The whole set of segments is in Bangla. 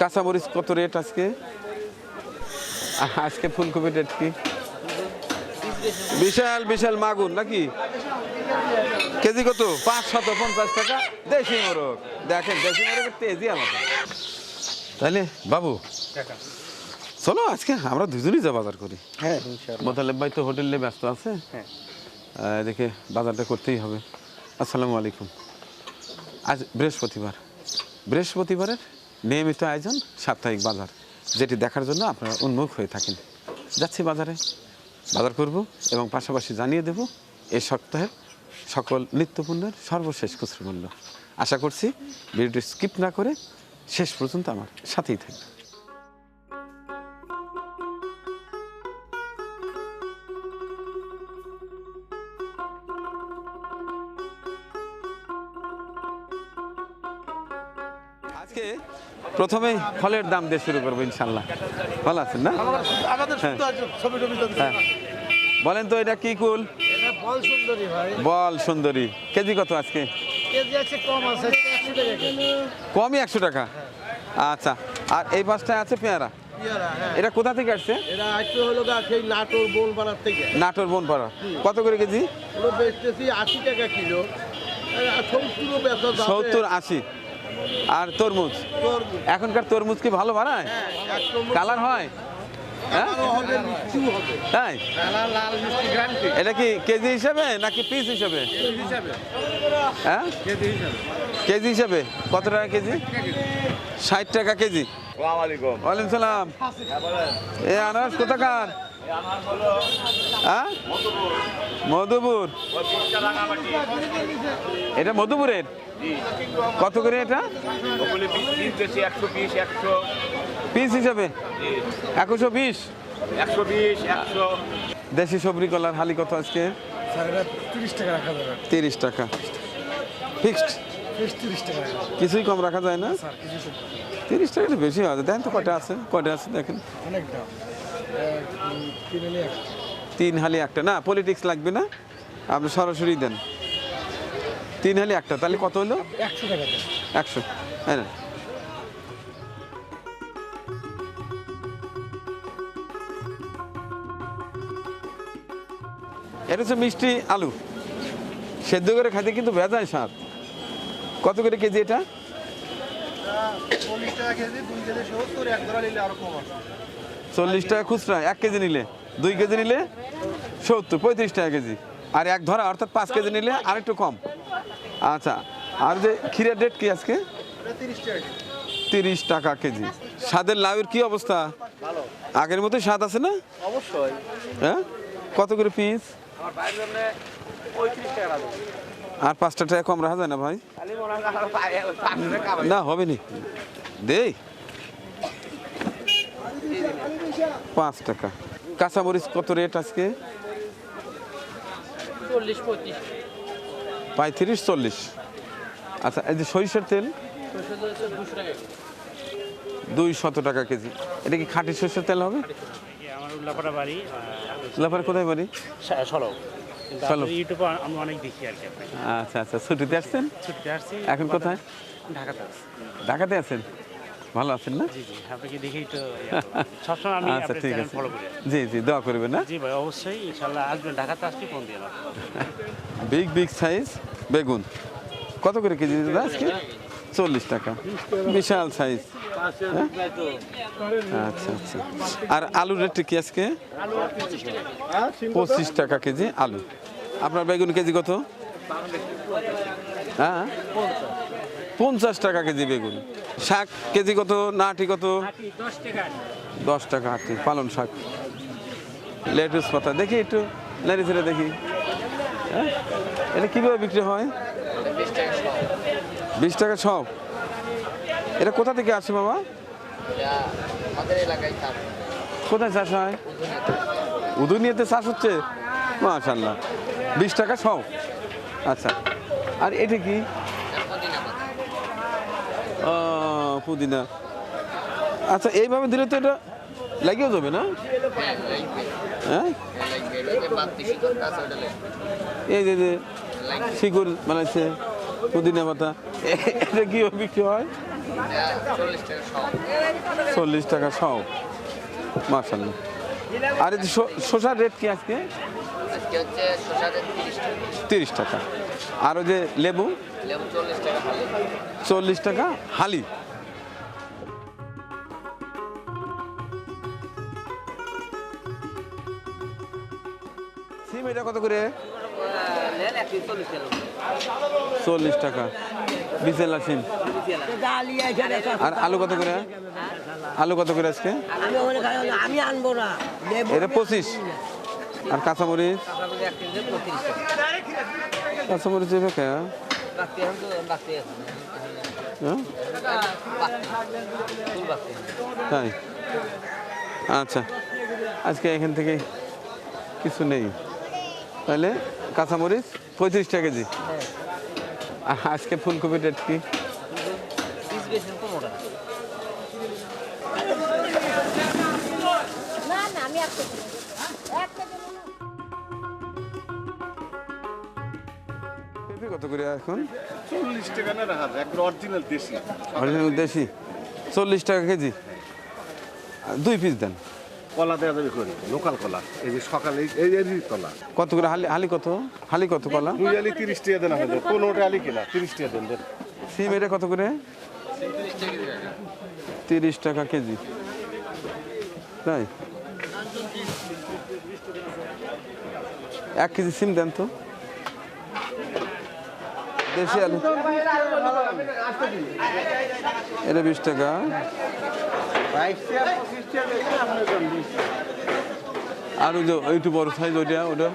কাঁচামরিচ কত রেট আজকে? আজকে ফুলকপির রেট কি? বিশাল বিশাল মাগুর নাকি? কেজি কত? পাঁচ শত পঞ্চাশ টাকা। দেশি মোরগ। দেখেন দেশি মোরগের তেজি আমাদের তাহলে বাবু চলো আজকে আমরা দুজনেই যা বাজার করি। হ্যাঁ মোতালেব ভাই তো হোটেলে ব্যস্ত আছে। হ্যাঁ। দেখে বাজারটা করতেই হবে। আসসালামু আলাইকুম। আজ বৃহস্পতিবার। বৃহস্পতিবারের নিয়মিত আয়োজন সাপ্তাহিক বাজার, যেটি দেখার জন্য আপনারা উন্মুখ হয়ে থাকেন। যাচ্ছি বাজারে, বাজার করব এবং পাশাপাশি জানিয়ে দেব এই সপ্তাহের সকল নিত্যপণ্যের সর্বশেষ খুচরো মূল্য। আশা করছি ভিডিওটি স্কিপ না করে শেষ পর্যন্ত আমার সাথেই থাকবে প্রথমেই ফলের দাম দিয়ে শুরু করব ইনশাল্লাহ। ভালো আছেন না? হ্যাঁ। হ্যাঁ। বলেন তো এটা কি কুল? বল সুন্দরী বল সুন্দরী। কেজি কত আজকে? কমই একশো টাকা? আচ্ছা আর এই পাঁচটায় আছে পেয়ারা? হ্যাঁ। এটা কোথা থেকে আসছে? এটা হলো সেই নাটোর পাড়ার থেকে। নাটোর বনপাড়া। কত করে কেজি? বেচতেছি আশি টাকা কিলো। সত্তর আশি। আর তরমুজ। এখনকার তরমুজ কি ভালো বানায়? কালার হয়? হ্যাঁ? তাই? এটা কি কেজি হিসাবে নাকি পিস হিসাবে? হ্যাঁ? কেজি হিসাবে। কত টাকা কেজি? ষাট টাকা কেজি। ওয়ালাইকুম সালাম। এ আনারস কোথাকার? মধুপুর। এটা মধুপুরের? কত করে এটা? পিস হিসাবে? একশো বিশ? একশো বিশ একশো দেশি সবরি কলার হালি কত আজকে? তিরিশ টাকা। ফিক্সড কিছুই কম রাখা যায় না? তিরিশ টাকা বেশি হবে দেখেন তো কটা আছে? কটা আছে দেখেন। অনেক তিন হলে এক। তিন হালি একটা না? পলিটিক্স লাগবে না? আপনি সরাসরি দেন। তিন হালি একটা তাহলে কত হলো? একশো টাকা একশো। হ্যাঁ এটা হচ্ছে মিষ্টি আলু। সেদ্ধ করে খাইতে কিন্তু ভেজায় স্বাদ। কত করে কেজি এটা? চল্লিশ টাকা কেজি দুই কেজি সত্তর এক ধরা নিলে আরও কম আছে। চল্লিশ টাকা খুচরা এক কেজি নিলে। দুই কেজি নিলে সত্তর পঁয়ত্রিশ টাকা কেজি। আর এক ধরা অর্থাৎ পাঁচ কেজি নিলে আর একটু কম। আচ্ছা আর যে ক্ষীরের রেট কি আজকে? তিরিশ টাকা কেজি। স্বাদের লাউয়ের কি অবস্থা? আগের মতো স্বাদ আছে না? অবশ্যই। হ্যাঁ? কত করে পিস? আর পাঁচটা টাকা কম রাখা যায় না ভাই। না হবে নি দেই। পাঁচ টাকা। কাঁচামরিচ কত রেট আজকে? পঁয়ত্রিশ চল্লিশ। আচ্ছা এই যে সরিষার তেল? দুই শত টাকা কেজি। এটা কি খাঁটি সরিষার তেল হবে? লাফার কোথায় বাড়ি? সলভ কিন্তু সলভ। আপনার ইউটিউবে আমি অনেক দেখি আর কি আচ্ছা আচ্ছা ছুটিতে আসছেন? এখন কোথায়? ঢাকাতে আছেন? ভালো আছেন না? জি জি আপনাকে দেখেই তো সবসময় আমি আচ্ছা ঠিক আছে। জি জি দোয়া করবেন না জি ভাই অবশ্যই আসবেন ঢাকাতে আসছি ফোন দিয়ে বিগ বিগ সাইজ বেগুন। কত করে কেজি দাদা আজকে? চল্লিশ টাকা। বিশাল সাইজ। আচ্ছা আচ্ছা। আর আলুর রেট কি আজকে? পঁচিশ টাকা কেজি আলু। আপনার বেগুন কেজি কত? হ্যাঁ? পঞ্চাশ টাকা কেজি বেগুন। শাক কেজি কত নাটি কত? দশ টাকা আটি পালন শাক। লেটুস পাতা, দেখি একটু লেড়ি ছেড়ে দেখি। হ্যাঁ? এটা কীভাবে বিক্রি হয়? বিশ টাকা সব। এটা কোথা থেকে আসে বাবা কোথায় চাষ হয়? উদুনিয়াতে চাষ হচ্ছে? মাশাল্লাহ বিশ টাকা সব। আচ্ছা। আর এটা কি? পুদিনা। আচ্ছা এইভাবে দিলে তো এটা লাগিয়েও যাবে না? হ্যাঁ? এই যে শিকড় বানাইছে পুদিনা পাতা। এটা কি বিক্রি হয়? চল্লিশ টাকা সব। মার্শাল্লাহ আর শসার রেট কি আজকে? আজকে হচ্ছে শসাতে তিরিশ টাকা। আর ওই যে লেবু? লেবু চল্লিশ টাকা হালি। সিম এটা কত করে? চল্লিশ টাকা। বিসেলা সিম। আর আলু কত করে? আলু কত করে আজকে? আমি আনব না। এটা পঁচিশ। আর কাঁচামরিচ? কাঁচামরিচ কে? হ্যাঁ? তাই? আচ্ছা। আজকে এখান থেকে কিছু নেই। তাহলে কাঁচামরিচ পঁয়ত্রিশ টাকা কেজি। আর আজকে ফুলকপির রেট কি পিস বেশি পনেরো টাকা না না আমি এক কেজি নেব। এক কেজি নেব। পেঁপে কত করে এখন? চল্লিশ টাকা না রাখা একবার অরিজিনাল দেশি। অরিজিনাল দেশি? চল্লিশ টাকা কেজি? দুই পিস দেন। কলা দেওয়া যাবে করে লোকাল কলা। এই যে সকালে এই এরই কলা। কত করে? হালি হালি কত? হালি কত কলা? দুই আলি তিরিশ টাকা দেন আমাদের। পনেরোটা আলি কিনা? তিরিশ টাকা দেন দেন। সিম এটা কত করে? তিরিশ টাকা কেজি। তাই? এক কেজি সিম দেন তো। দেশি আলু। এটা বিশ টাকা। আর ওই একটু বড় সাইজ ওইটা, ওটা।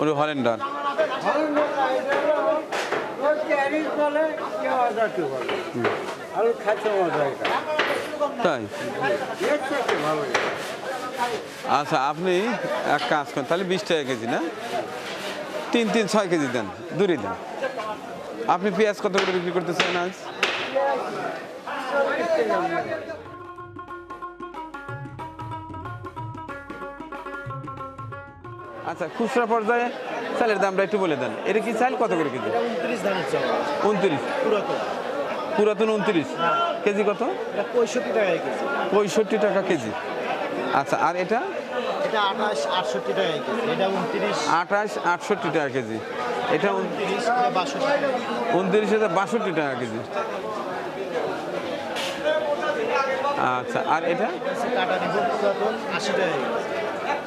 ওটা হরেন্ডার তাই? আচ্ছা আপনি এক কাজ করেন তাহলে বিশ টাকা কেজি না? তিন তিন ছয় কেজি দেন দূরে দেন। আপনি পেঁয়াজ কত করে বিক্রি করতেছেন আজ? আচ্ছা খুচরা পর্যায়ে চালের দামটা একটু বলে দেন। এটা কি চাল কত করে কেজি? উনত্রিশ উনত্রিশ। পুরাতন উনত্রিশ। কেজি কত? পঁয়ষট্টি টাকা কেজি। পঁয়ষট্টি টাকা কেজি। আচ্ছা আর এটা? এটা আঠাশ আটষট্টি টাকা কেজি। এটা উনত্রিশ। আঠাশ আটষট্টি টাকা কেজি। এটা উন- তিরিশ এটা বাষট্টি টাকা উনত্রিশ হাজার বাষট্টি টাকা কেজি। আচ্ছা আর এটা?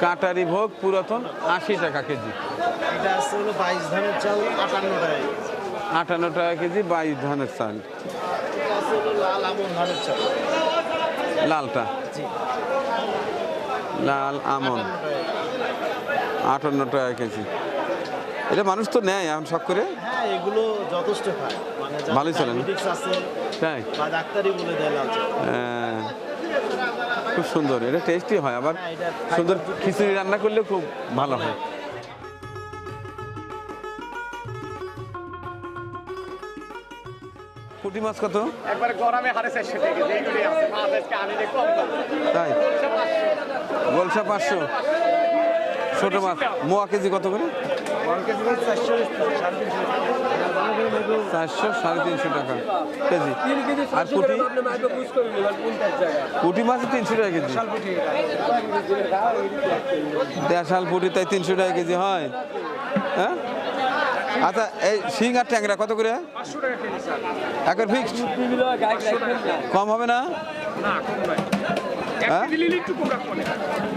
কাটারি ভোগ পুরাতন আশি টাকা কেজি। এটা হলো বাইশ ধানের চাল আটান্ন টাকা কেজি। আটান্ন টাকা কেজি বাইশ ধানের চাল। লালটা? লাল আমন। আটান্ন টাকা কেজি। এটা মানুষ তো নেয় এখন শখ করে। হ্যাঁ এগুলো যথেষ্ট খায়। মানে ভালোই চলে না? তাই? বা ডাক্তারি বলে দেয় লাল হ্যাঁ, খুব সুন্দর। এটা টেস্টি হয় আবার হ্যাঁ, সুন্দর খিচুড়ি রান্না করলে খুব ভালো হয়। পুঁটি মাছ কত? একবার গরমে হারে চারশো টাকা যেগুলি আছে মাছ আজকে আনি কম তাই? গোলসা পাঁচশো। ছোট মাছ। মোয়া কেজি কত করে? চারশো সাড়ে তিনশো টাকা কেজি। আর পুঁটি পুঁটি মাছ তিনশো টাকা কেজি। দেড়শাল পুঁটি তাই তিনশো টাকা কেজি হয়। হ্যাঁ? আচ্ছা এই শিং আর ট্যাংরা কত করে? এখন ফিক্সড কম হবে না? হ্যাঁ?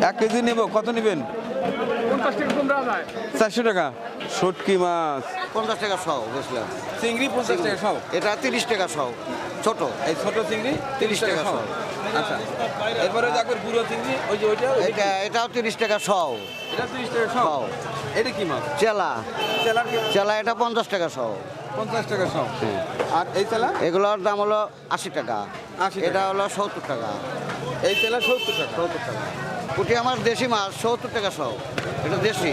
এক কেজি নেব কত নেবেন? চারশো টাকা। শুটকি মাছ। পঞ্চাশ টাকা সহ বুঝলাম। চিংড়ি পঞ্চাশ টাকা সব এটা তিরিশ টাকা সহ ছোট। এই ছোট চিংড়ি তিরিশ টাকা সহ। আচ্ছা এরপরে চিংড়ি ওই যে ওইটা ওই- এটা এটাও তিরিশ টাকা সহ এটা তিরিশ টাকা সব। এটা কি মাছ? চেলা। চেলার কি চেলা এটা পঞ্চাশ টাকা পঞ্চাশ টাকা সব আর এই চেলা? এগুলোর দাম হলো আশি টাকা। 80 এটা হলো সত্তর টাকা। এই চেলা সত্তর টাকা। সত্তর টাকা। পুঁটি আমার দেশি মাছ সত্তর টাকা সহ এটা দেশি।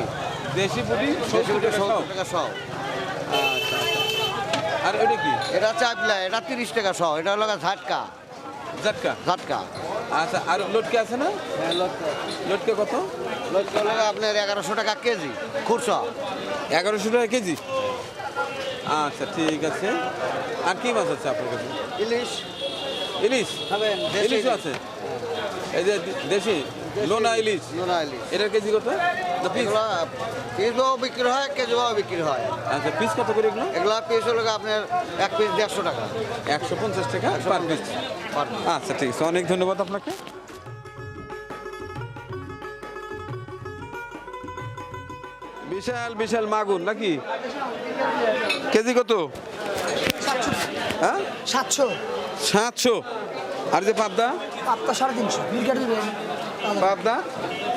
দেশি পুটি সত্তর টাকা সব সত্তর টাকা সহ আর ওইটা কি? এটা চাপলা এটা তিরিশ টাকা সহ এটা হলো ঝাটকা। জাটকা জাটকা আচ্ছা আর লটকে আছে না? লটকে কত? লটকে হলো আপনার এগারোশো টাকা কেজি খুরসা এগারোশো টাকা কেজি? আচ্ছা ঠিক আছে। আর কি মাছ আছে আপনার কাছে? ইলিশ। ইলিশ? খাবেন ইলিশও আছে? এই যে দেশি? লোনা ইলিশ? নোনা ইলিশ। এটার কেজি কত? পিসও বিক্রি হয় কেজিও বিক্রি হয়। আচ্ছা পিস কত করে এগুলো? এগুলা পিস হলো আপনার এক পিস দেড়শো টাকা। একশো পঞ্চাশ টাকা পার পিস আচ্ছা ঠিক আছে অনেক ধন্যবাদ আপনাকে। বিশাল বিশাল মাগুর নাকি? কেজি কত? হ্যাঁ? সাতশো। সাতশো। আর যে পাবদা? পাবদা সাড়ে তিনশো। পাবদা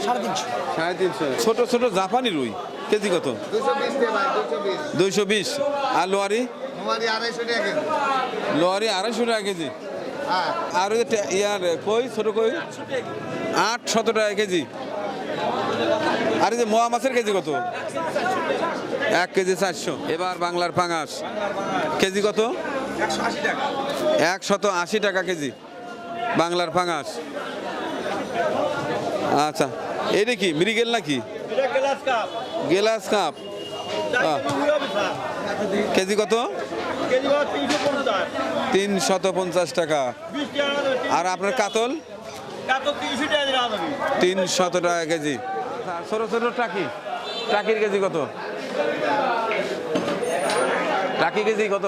সাড়ে তিনশো। সাড়ে তিনশো। ছোট ছোট জাপানি রুই। কেজি কত? দুইশো বিশ আর লোয়ারি আড়াইশো টাকা কেজি। লোয়ারি আড়াইশো টাকা কেজি। হ্যাঁ। আর ওই ইয়ার কই? ছোট কই? আট শত টাকা কেজি। আর এই যে মোয়া মাছের কেজি কত? এক কেজি চারশো। এবার বাংলার পাঙাশ। কেজি কত? একশত আশি টাকা কেজি। বাংলার পাঙাশ। আচ্ছা এটা কি মৃগেল নাকি? গেলাস কাপ। কেজি কত? তিন শত পঞ্চাশ। টাকা। আর আপনার কাতল? তিন শত টাকা কেজি। ছোট ছোট টাকি। টাকির কেজি কত? টাকি কেজি কত?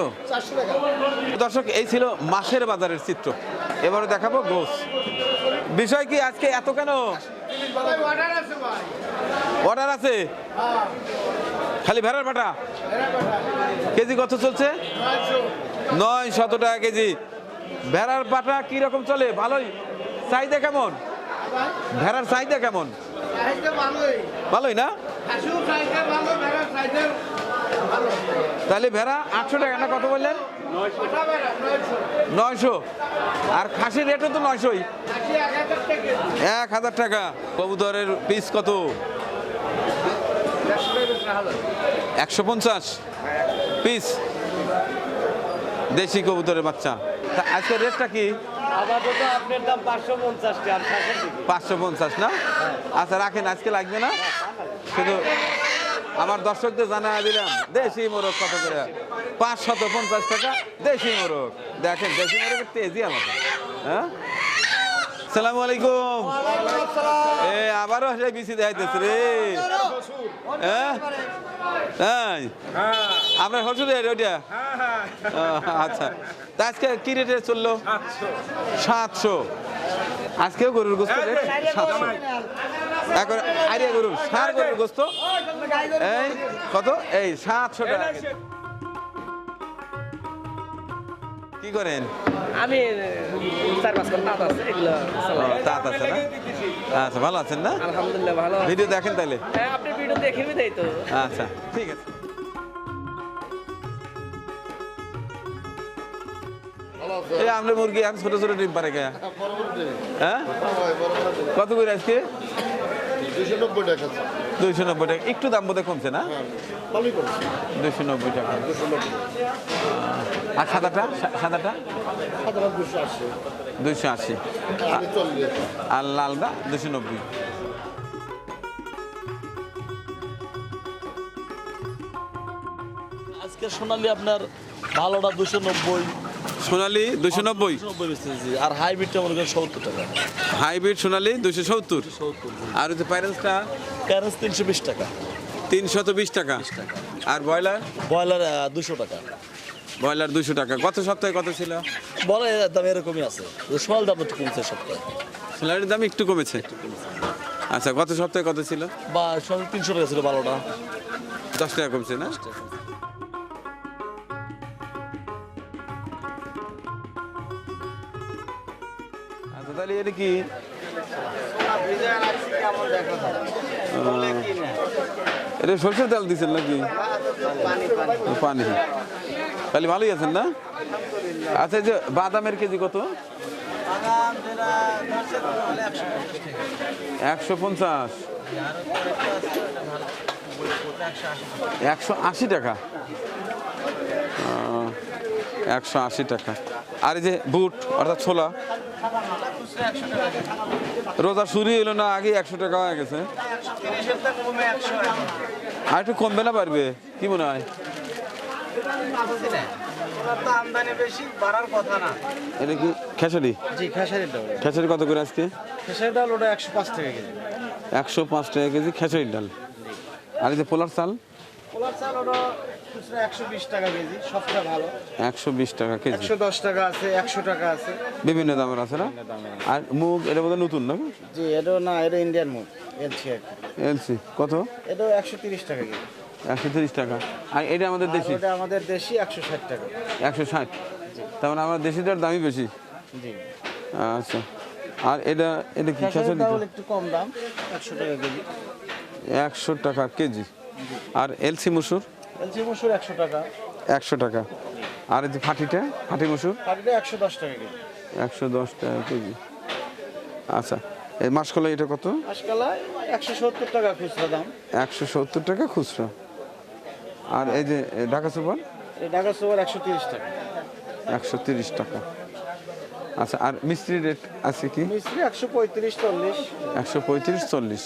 দর্শক এই ছিল মাসের বাজারের চিত্র। এবারে দেখাবো গোস। বিষয় কি আজকে এত কেন? অর্ডার আছে খালি ভেড়ার পাটা কেজি কত চলছে? নয় শত টাকা কেজি। ভেড়ার পাটা কি রকম চলে? ভালোই। চাহিদা কেমন? ভেড়ার চাহিদা কেমন? ভালোই। না? তাহলে ভেড়া আটশো টাকা না কত বললেন? নয়শো। আর খাসির রেটও তো নয়শোই। এক হাজার টাকা। কবুতরের পিস কত? একশো পঞ্চাশ। পিস দেশি কবুতরের বাচ্চা। তা আজকের রেটটা কি? পাঁচশো পঞ্চাশ টাকা পাঁচশো পঞ্চাশ না? আচ্ছা রাখেন আজকে লাগবে না? শুধু আমার দর্শকদের জানা দিলাম দেশি মোরগ কত করে? পাঁচ শত পঞ্চাশ টাকা দেশি মোরগ। দেখেন দেশি মোরগের তেজি আমাকে হ্যাঁ? সালাম আলাইকুম। এ আবারও বিসি দেখাইতেছে রে। হ্যাঁ? আপনার ওইটা? আচ্ছা। তা আজকে কি রেটে চলল? সাতশো। আজকেও গরুর গোস্ত রেট সাতশো। এখন সার গরুর গোস্ত। এই কত? এই সাতশো টাকা। কেজি। কি করেন? আমি চার পাঁচ ঘণ্টা তাঁত আছে এগুলো তাঁত আছে না? আচ্ছা ভালো আছেন না? আলহামদুলিল্লাহ ভালো ভিডিও দেখেন তাইলে। হ্যাঁ আপনি ভিডিও দেখে দেই তো। আচ্ছা ঠিক আছে। এই আমরা মুরগি এখন ছোট ছোট ডিম পারে হ্যাঁ? কত করে আজকে? দুইশো নব্বই টাকা একটু দাম বোধহয় কমছে না? ভালোই দুইশো নব্বই টাকা। আর সাদাটা? সাদাটা? দুশো আশি। দুইশো আশি। আর লালটা? দুশো নব্বই। আজকে সোনালি আপনার ভালোটা দুশো নব্বই। সোনালি দুশো নব্বই। আর হাইব্রিডটা মনে করেন সত্তর টাকা। হাইব্রিড সোনালি দুশো সত্তর। আর হচ্ছে প্যারেন্সটা প্যারেন্স তিনশো বিশ টাকা। তিনশত বিশ টাকা। আর ব্রয়লার? ব্রয়লার দুশো টাকা। ব্রয়লার দুশো টাকা। গত সপ্তাহে কত ছিল? বলে দাম এরকমই আছে। সোনাল দাম একটু কমছে সপ্তাহে। সোনালির দাম একটু কমেছে। আচ্ছা গত সপ্তাহে কত ছিল? বা তিনশো টাকা ছিল ভালোটা দশ টাকা কমছে না? তাহলে এটা কি? এটা সরষের তেল দিচ্ছেন নাকি? পানি। তাহলে ভালোই আছেন না? আচ্ছা যে বাদামের কেজি কত? একশো পঞ্চাশ। একশো আশি টাকা। একশো আশি টাকা। আর এই যে বুট, অর্থাৎ ছোলা। রোজা শুরু হলো না আগে একশো টাকা হয়ে গেছে। আর একটু কমবে না পারবে কি মনে হয়? এটা কি খেসারি? জি খেসারি কত করে আজকে? খেসারির ডাল ওটা একশো পাঁচ টাকা কেজি। একশো পাঁচ টাকা কেজি খেসারির ডাল। আর এই যে পোলার চাল? পোলার চাল ওটা খুচরা একশো বিশ টাকা কেজি সবটা ভালো। একশো বিশ টাকা কেজি। একশো দশ টাকা আছে একশো টাকা আছে। বিভিন্ন দামের আছে না? আর মুগ এটা বোধহয় নতুন নাকি? জি এটা না এটা ইন্ডিয়ান মুখ এলছি আর এলসি কত? এটা একশো তিরিশ টাকা কেজি। একশো তিরিশ টাকা। আর এটা আমাদের দেশি? ওটা আমাদের দেশি একশো ষাট টাকা। একশো ষাট? তার মানে আমার দেশিটার দামই বেশি? জি। আচ্ছা। আর এটা এটা কি খেসারি ডাল একটু কম দাম একশো টাকা কেজি। একশো টাকা কেজি। আর এলসি মুসুর? এলচি মসুর একশো টাকা। একশো টাকা। আর এই যে ফাটিটা ফাটি মুসুর? একশো দশ টাকা কেজি। একশো দশ টাকা কেজি। আচ্ছা এই মাসকলা এটা কত? একশো সত্তর টাকা খুচরা দাম। একশো সত্তর টাকা খুচরা। আর এই যে ঢাকা সুপার? ঢাকা সুপার একশো তিরিশ টাকা। একশো তিরিশ টাকা। আচ্ছা আর মিস্ত্রি রেট আছে কি? মিস্ত্রি একশো পঁয়ত্রিশ চল্লিশ। একশো পঁয়ত্রিশ চল্লিশ।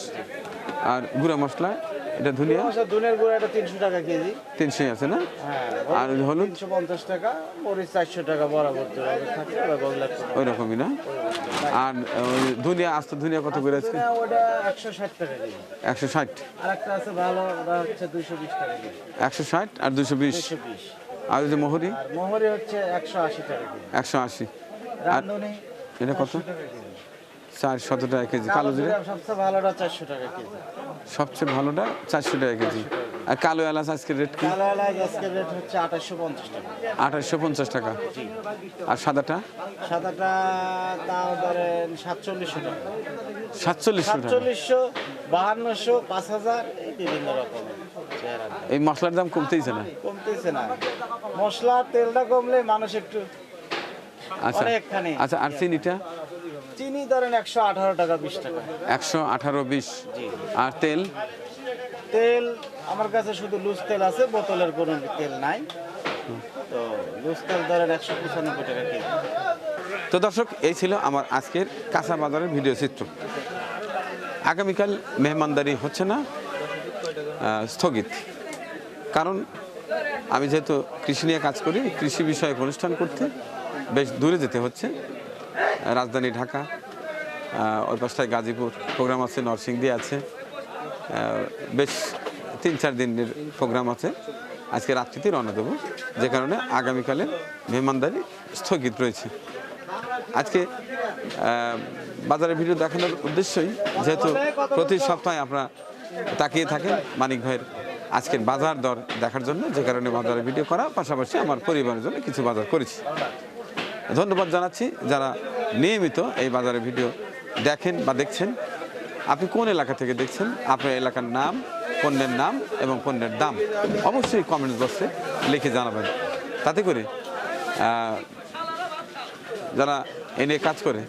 আর গুঁড়া মশলা? এটা ধুলিয়া দুনের গুঁড়া এটা তিনশো টাকা কেজি। তিনশোই আছে না? হ্যাঁ আর হলুদ? তিনশো পঞ্চাশ টাকা মরিচ চারশো টাকা বরাবর থাকে ওই রকমই না? আর ধুলিয়া আস্ত ধুলিয়া কত করে আছে ওটা একশো ষাট টাকা কেজি। একশো ষাট? আর একটা আছে ভালো ওটা হচ্ছে দুইশো বিশ টাকা কেজি। একশো ষাট আর দুইশো বিশ? আর যে মোহরি? আর মোহরি হচ্ছে একশো আশি টাকা একশো আশি। রান্ধনি এটা কত? চার শত টাকা কেজি। কালো জিরা? সবচেয়ে ভালোটা চারশো টাকা কেজি। সবচেয়ে ভালোটা চারশো টাকা কেজি। আর কালো এলাচ আজকের রেট কি? কালো এলাচ আজকের রেট হচ্ছে আঠাশশো পঞ্চাশ টাকা। আঠাশশো পঞ্চাশ টাকা। আর সাদাটা? সাদাটা তাও ধরেন সাতচল্লিশশো টাকা। সাতচল্লিশশো টাকা। সাতচল্লিশশো বাহান্নশো পাঁচ হাজার এই বিভিন্ন চেহারা। এই মশলার দাম কমতেইছে না? কমতেছে না। মশলা তেলটা কমলে মানুষ একটু আচ্ছা। আচ্ছা আর চিনিটা? চিনি ধরেন একশো আঠারো টাকা বিশ টাকা। একশো আঠারো বিশ। আর তেল? তেল আমার কাছে শুধু লুজ তেল আছে বোতলের কোনো তেল নাই। তো লুজ তেল ধরেন একশো পঁচানব্বই টাকা কেজি। তো দর্শক এই ছিল আমার আজকের কাঁচা বাজারের ভিডিও চিত্র। আগামীকাল মেহমানদারি হচ্ছে না স্থগিত। কারণ আমি যেহেতু কৃষি নিয়ে কাজ করি কৃষি বিষয়ক অনুষ্ঠান করতে বেশ দূরে যেতে হচ্ছে। রাজধানী ঢাকা ওই পাশটায় গাজীপুর প্রোগ্রাম আছে, নরসিংদী আছে বেশ তিন চার দিনের প্রোগ্রাম আছে। আজকে রাত্রিতে রওনা দেবো, যে কারণে আগামীকালে মেহমানদারি স্থগিত রয়েছে। আজকে বাজারের ভিডিও দেখানোর উদ্দেশ্যই, যেহেতু প্রতি সপ্তাহে আপনারা তাকিয়ে থাকেন মানিক ভাইয়ের আজকের বাজার দর দেখার জন্য, যে কারণে বাজারের ভিডিও করা, পাশাপাশি আমার পরিবারের জন্য কিছু বাজার করেছি। ধন্যবাদ জানাচ্ছি যারা নিয়মিত এই বাজারের ভিডিও দেখেন বা দেখছেন। আপনি কোন এলাকা থেকে দেখছেন? আপনার এলাকার নাম, পণ্যের নাম এবং পণ্যের দাম। অবশ্যই কমেন্ট বক্সে লিখে জানাবেন। তাতে করে যারা এ নিয়ে কাজ করে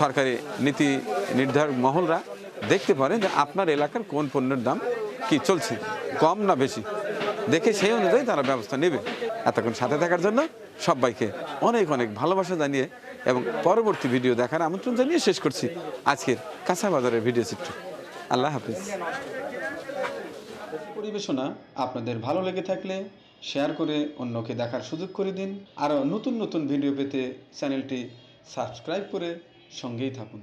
সরকারি নীতি নির্ধারক মহলরা দেখতে পারে যে আপনার এলাকার কোন পণ্যের দাম কি চলছে, কম না বেশি। দেখে সেই অনুযায়ী তারা ব্যবস্থা নেবে। এতক্ষণ সাথে থাকার জন্য সবাইকে অনেক অনেক ভালোবাসা জানিয়ে এবং পরবর্তী ভিডিও দেখার আমন্ত্রণ জানিয়ে শেষ করছি আজকের কাঁচা বাজারের ভিডিও চিত্র। আল্লাহ হাফিজ। পরিবেশনা আপনাদের ভালো লেগে থাকলে শেয়ার করে অন্যকে দেখার সুযোগ করে দিন। আরও নতুন নতুন ভিডিও পেতে চ্যানেলটি সাবস্ক্রাইব করে সঙ্গেই থাকুন।